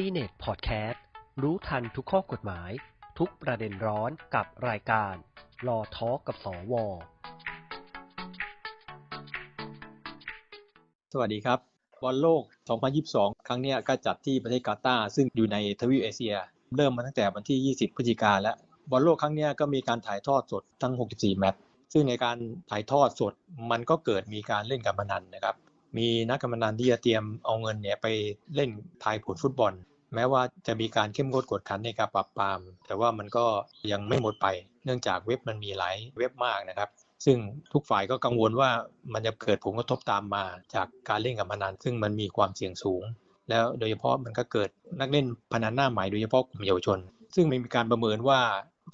CNET Podcast รู้ทันทุกข้อกฎหมาย ทุกประเด็นร้อนกับรายการรอทอกับสว สวัสดีครับบอลโลก 2022 ครั้งนี้ก็จัดที่ประเทศกาตาร์ซึ่งอยู่ในทวีปเอเชีย เริ่มมาตั้งแต่วันที่ 20 พฤศจิกาแล้วบอลโลกครั้งนี้ก็มีการถ่ายทอดสดทั้ง 64 แมตช์ซึ่งในการถ่ายทอดสดมันก็เกิดมีการเล่นการพนันนะครับ มีนักการพนันที่จะเตรียมเอาเงินเนี่ยไปเล่นทายผลฟุตบอล แม้ว่าจะมีการเข้มงวดกวดขันในการปราบปราม แต่ว่ามันก็ยังไม่หมดไป เนื่องจากเว็บมันมีหลายเว็บมากนะครับ ซึ่งทุกฝ่ายก็กังวลว่ามันจะเกิดผลกระทบตามมาจากการเล่นการพนัน ซึ่งมันมีความเสี่ยงสูง แล้วโดยเฉพาะมันก็เกิดนักเล่นพนันหน้าใหม่โดยเฉพาะกลุ่มเยาวชน ซึ่งมีการประเมินว่า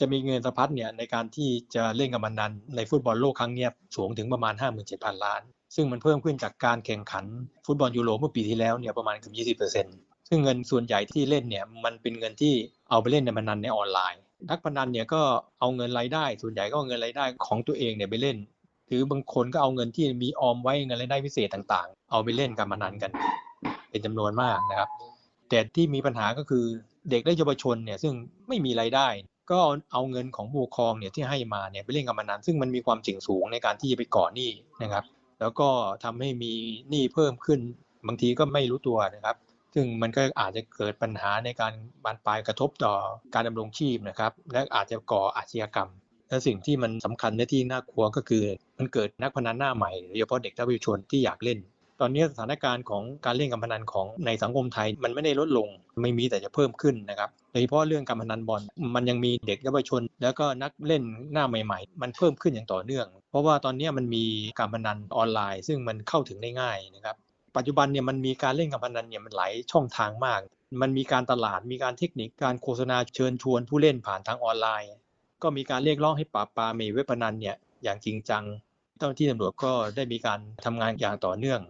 จะมีเงินสะพัดเนี่ยในการที่จะเล่นการพนันในฟุตบอลโลกครั้งเนี้ยสูงถึงประมาณ 57,000 ล้าน ซึ่งมันเพิ่มขึ้นจากการแข่งขันฟุตบอลยูโรเมื่อปีที่แล้วเนี่ยประมาณเกือบ20%ซึ่งเงินส่วนใหญ่ที่เล่นเนี่ยมันเป็นเงินที่เอาไปเล่นในพนันในออนไลน์ นักพนันเนี่ยก็เอาเงินรายได้ ส่วนใหญ่ก็เอาเงินรายได้ของตัวเองเนี่ยไปเล่น หรือบางคนก็เอาเงินที่มีออมไว้เงินรายได้พิเศษต่างๆ เอาไปเล่นการพนันกัน เป็นจำนวนมากนะครับแต่ที่มีปัญหาก็คือเด็กและเยาวชนเนี่ยซึ่งไม่มีรายได้ ก็เอาเงินของผู้ปกครองเนี่ยที่ให้มาเนี่ยไปเล่นการพนันซึ่งมันมีความเสี่ยงสูงในการที่จะไปก่อหนี้นะครับ แล้วก็ทำให้มีหนี้เพิ่มขึ้นบางทีก็ไม่รู้ตัวนะครับ ซึ่งมันก็อาจจะเกิดปัญหาในการบานปลายกระทบต่อการดำรงชีพนะครับ และอาจจะก่ออาชญากรรม และสิ่งที่มันสำคัญและที่น่ากลัวก็คือ มันเกิดนักพนันหน้าใหม่โดยเฉพาะเด็กและเยาวชนที่อยากเล่น ตอนนี้สถานการณ์ของการเล่นการพนันของในสังคมไทยมันไม่ได้ลดลง ไม่มีแต่จะเพิ่มขึ้นนะครับ ดยเฉพาะเรื่องการพนันบอลมันยังมีเด็กเยาวชน แล้วก็นักเล่นหน้าใหม่ ๆ มันเพิ่มขึ้นอย่างต่อเนื่อง เพราะว่าตอนนี้มันมีการพนันออนไลน์ ซึ่งมันเข้าถึงได้ง่ายนะครับปัจจุบันเนี่ยมันมีการเล่นการพนันเนี่ยมันหลายช่องทางมาก มันมีการตลาดมีการเทคนิคการโฆษณาเชิญชวนผู้เล่นผ่านทางออนไลน์ ก็มีการเรียกร้องให้ปราบปรามเมเว็บพนันเนี่ยอย่างจริงจังเจ้าหน้าที่ตำรวจก็ได้มีการทำงานอย่างต่อเนื่อง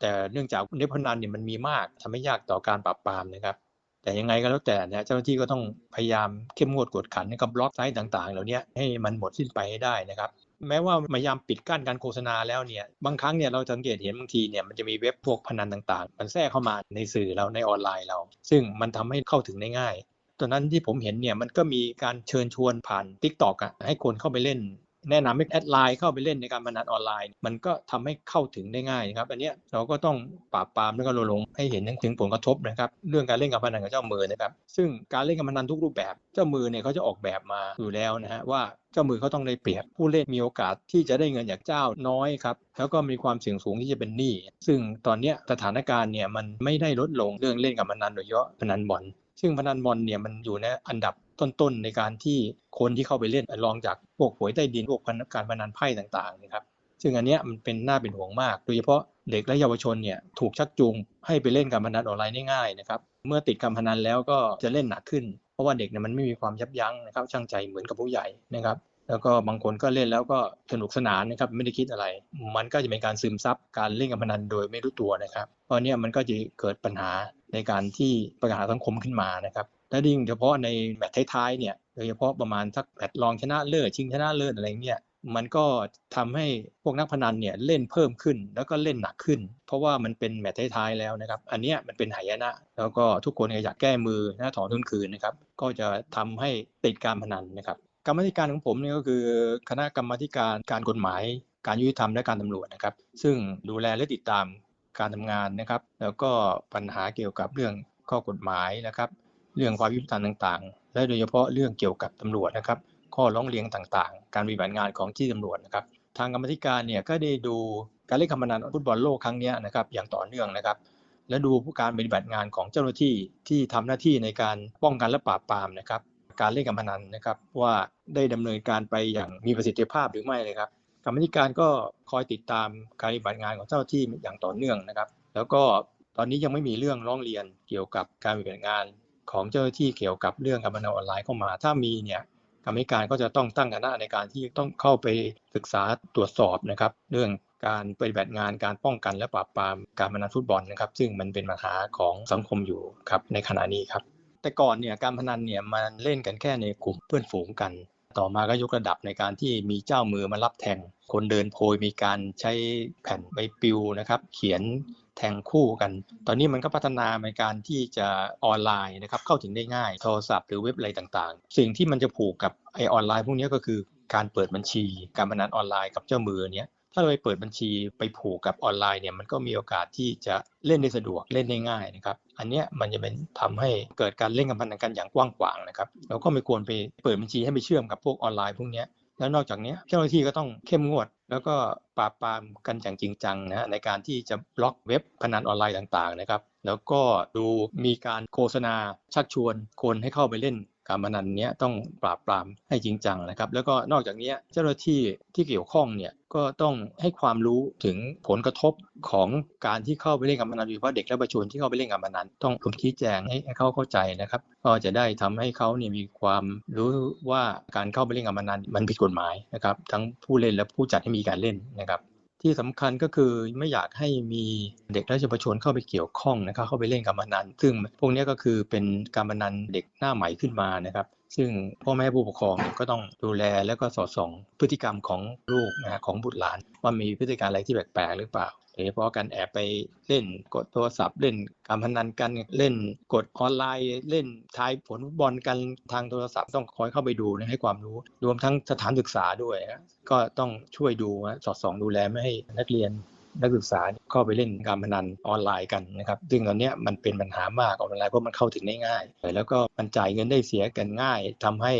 แต่เนื่องจากเว็บพนันเนี่ยมันมีมากทำให้ยากต่อการปราบปรามนะครับ แต่ยังไงก็แล้วแต่เนี่ยเจ้าหน้าที่ก็ต้องพยายามเข้มงวดกวดขันกับบล็อกไซต์ต่าง ๆ เหล่านี้ให้มันหมดสิ้นไปให้ได้นะครับแม้ว่าพยายามปิดกั้นการโฆษณาแล้วเนี่ยบางครั้งเนี่ยเราสังเกตเห็นบางทีเนี่ยมันจะมีเว็บพวกพนันต่างๆ มันแทรกเข้ามาในสื่อเราในออนไลน์เรา ซึ่งมันทำให้เข้าถึงได้ง่ายตอนนั้นที่ผมเห็นเนี่ยมันก็มีการเชิญชวนผ่าน Tik t o อกอะให้คนเข้าไปเล่น แนะนำให้แอดไลน์เข้าไปเล่นในการพนันออนไลน์ มันก็ทำให้เข้าถึงได้ง่ายนะครับ อันนี้เราก็ต้องปราบปรามแล้วก็รณรงค์ให้เห็นถึงผลกระทบนะครับ เรื่องการเล่นการพนันกับเจ้ามือนะครับ ซึ่งการเล่นการพนันทุกรูปแบบ เจ้ามือเนี่ยเขาจะออกแบบมาอยู่แล้วนะฮะว่าเจ้ามือเขาต้องได้เปรียบผู้เล่นมีโอกาสที่จะได้เงินจากเจ้าน้อยครับแล้วก็มีความเสี่ยงสูงที่จะเป็นหนี้ซึ่งตอนนี้สถานการณ์เนี่ยมันไม่ได้ลดลงเรื่องเล่นการพนันโดยเฉพาะพนันบอลซึ่งพนันบอลเนี่ยมันอยู่ในอันดับ ต้นๆในการที่คนที่เข้าไปเล่นรองจากพวกหวยใต้ดินพวกการพนันไพ่ต่างๆนะครับซึ่งอันเนี้ยมันเป็นน่าเป็นห่วงมากโดยเฉพาะเด็กและเยาวชนเนี่ยถูกชักจูงให้ไปเล่นการพนันออนไลน์ง่ายๆนะครับเมื่อติดการพนันแล้วก็จะเล่นหนักขึ้น เพราะว่าเด็กเนี่ยมันไม่มีความยับยั้งนะครับช่างใจเหมือนกับผู้ใหญ่นะครับแล้วก็บางคนก็เล่นแล้วก็สนุกสนานนะครับไม่ได้คิดอะไร มันก็จะเป็นการซึมซับการเล่นการพนันโดยไม่รู้ตัวนะครับ เพราะเนี้ยมันก็จะเกิดปัญหาในการที่ปัญหาสังคมขึ้นมานะครับ และยิ่งเฉพาะในแมตช์ท้ายๆเนี่ยโดยเฉพาะประมาณสักแมตช์รองชนะเลิศชิงชนะเลิศอะไรเนี่ยมันก็ทำให้พวกนักพนันเนี่ยเล่นเพิ่มขึ้นแล้วก็เล่นหนักขึ้น เพราะว่ามันเป็นแมตช์ท้ายๆแล้วนะครับ อันเนี้ยมันเป็นหายนะ แล้วก็ทุกคนอยากแก้มือนะถอนทุนคืนนะครับ ก็จะทำให้ติดการพนันนะครับกรรมธิการของผมเนี่ยก็คือคณะกรรมการการกฎหมาย การยุติธรรมและการตำรวจนะครับ ซึ่งดูแลและติดตามการทำงานนะครับ แล้วก็ปัญหาเกี่ยวกับเรื่องข้อกฎหมายนะครับ เรื่องความยุติธรรมต่างๆ และโดยเฉพาะเรื่องเกี่ยวกับตำรวจนะครับ ข้อร้องเรียนต่างๆ การปฏิบัติงานของที่ตำรวจนะครับ ทางกรรมธิการเนี่ยก็ได้ดูการเล่นการพนันฟุตบอลโลกครั้งนี้นะครับอย่างต่อเนื่องนะครับ และดูการปฏิบัติงานของเจ้าหน้าที่ที่ทำหน้าที่ในการป้องกันและปราบปรามนะครับ การเล่นการพนันนะครับว่าได้ดำเนินการไปอย่างมีประสิทธิภาพหรือไม่เลยครับกรรมธิการก็คอยติดตามการปฏิบัติงานของเจ้าหน้าที่อย่างต่อเนื่องนะครับ แล้วก็ตอนนี้ยังไม่มีเรื่องร้องเรียนเกี่ยวกับการปฏิบัติงาน ของเจ้าหน้าที่เกี่ยวกับเรื่องการพนันออนไลน์เข้ามา ถ้ามีเนี่ยกรรมธิการก็จะต้องตั้งคณะในการที่ต้องเข้าไปศึกษาตรวจสอบนะครับ เรื่องการปฏิบัติงานการป้องกันและปราบปรามการพนันฟุตบอลนะครับ ซึ่งมันเป็นปัญหาของสังคมอยู่ครับในขณะนี้ครับ แต่ก่อนเนี่ยการพนันเนี่ยมันเล่นกันแค่ในกลุ่มเพื่อนฝูงกัน ต่อมาก็ยกระดับในการที่มีเจ้ามือมารับแทง คนเดินโพยมีการใช้แผ่นใบปลิวนะครับ เขียนแทงคู่กัน ตอนนี้มันก็พัฒนาในการที่จะออนไลน์นะครับเข้าถึงได้ง่าย โทรศัพท์หรือเว็บอะไรต่างๆ สิ่งที่มันจะผูกกับไอออนไลน์พวกนี้ก็คือการเปิดบัญชี การพนันออนไลน์กับเจ้ามือเนี้ย ถ้าเราไปเปิดบัญชีไปผูกกับออนไลน์เนี่ยมันก็มีโอกาสที่จะเล่นได้สะดวกเล่นได้ง่ายนะครับอันเนี้ยมันจะเป็นทำให้เกิดการเล่นการพนันกันอย่างกว้างขวางนะครับเราก็ไม่ควรไปเปิดบัญชีให้ไปเชื่อมกับพวกออนไลน์พวกเนี้ยแล้วนอกจากนี้เจ้าหน้าที่ก็ต้องเข้มงวด แล้วก็ปราบปรามกันอย่างจริงจังนะฮะในการที่จะบล็อกเว็บพนันออนไลน์ต่างๆนะครับ แล้วก็ดูมีการโฆษณาชักชวนคนให้เข้าไปเล่น การพนันเนี้ยต้องปราบปรามให้จริงจังนะครับ แล้วก็นอกจากนี้เจ้าหน้าที่ที่เกี่ยวข้องเนี่ยก็ต้องให้ความรู้ถึงผลกระทบของการที่เข้าไปเล่นการพนันโดยเฉพาะเด็กและเยาวชนที่เข้าไปเล่นการพนันต้องผมชี้แจงให้เขาเข้าใจนะครับ ก็จะได้ทำให้เขาเนี่ยมีความรู้ว่าการเข้าไปเล่นการพนันมันผิดกฎหมายนะครับ ทั้งผู้เล่นและผู้จัดให้มีการเล่นนะครับ ที่สำคัญก็คือไม่อยากให้มีเด็กและเยาวชนเข้าไปเกี่ยวข้องนะครับเข้าไปเล่นการพนัน ซึ่งพวกนี้ก็คือเป็นการพนันเด็กหน้าใหม่ขึ้นมานะครับซึ่งพ่อแม่ผู้ปกครองก็ต้องดูแลแล้วก็สอดส่องพฤติกรรมของลูกนะฮะของบุตรหลาน ว่ามีพฤติการอะไรที่แปลกๆหรือเปล่า โดยเฉพาะการแอบไปเล่นกดโทรศัพท์ เล่นการพนันกันเล่นกดออนไลน์ เล่นทายผลฟุตบอลกันทางโทรศัพท์ต้องคอยเข้าไปดูนะให้ความรู้ รวมทั้งสถานศึกษาด้วยนะก็ต้องช่วยดูนะสอดส่องดูแลไม่ให้นักเรียนนักศึกษาเข้าไปเล่นการพนันออนไลน์กันนะครับ ซึ่งตอนนี้มันเป็นปัญหามากออนไลน์เพราะมันเข้าถึงได้ง่าย แล้วก็มันจ่ายเงินได้เสียกันง่ายทำให้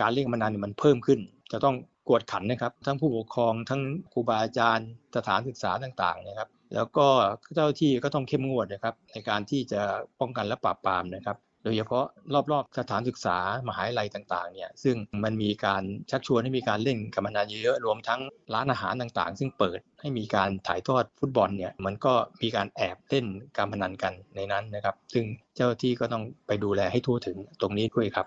การเล่นการพนันมันเพิ่มขึ้น จะต้อง กวดขันนะครับ ทั้งผู้ปกครองทั้งครูบาอาจารย์สถานศึกษาต่างๆนะครับ แล้วก็เจ้าที่ก็ต้องเข้มงวดนะครับ ในการที่จะป้องกันและปราบปรามนะครับ โดยเฉพาะรอบๆสถานศึกษามหาวิทยาลัยต่างๆเนี่ยซึ่งมันมีการชักชวนให้มีการเล่นการพนันเยอะๆรวมทั้งร้านอาหารต่างๆ ซึ่งเปิดให้มีการถ่ายทอดฟุตบอลเนี่ยมันก็มีการแอบเล่นการพนันกันในนั้นนะครับ ซึ่งเจ้าที่ก็ต้องไปดูแลให้ทั่วถึงตรงนี้ด้วยครับ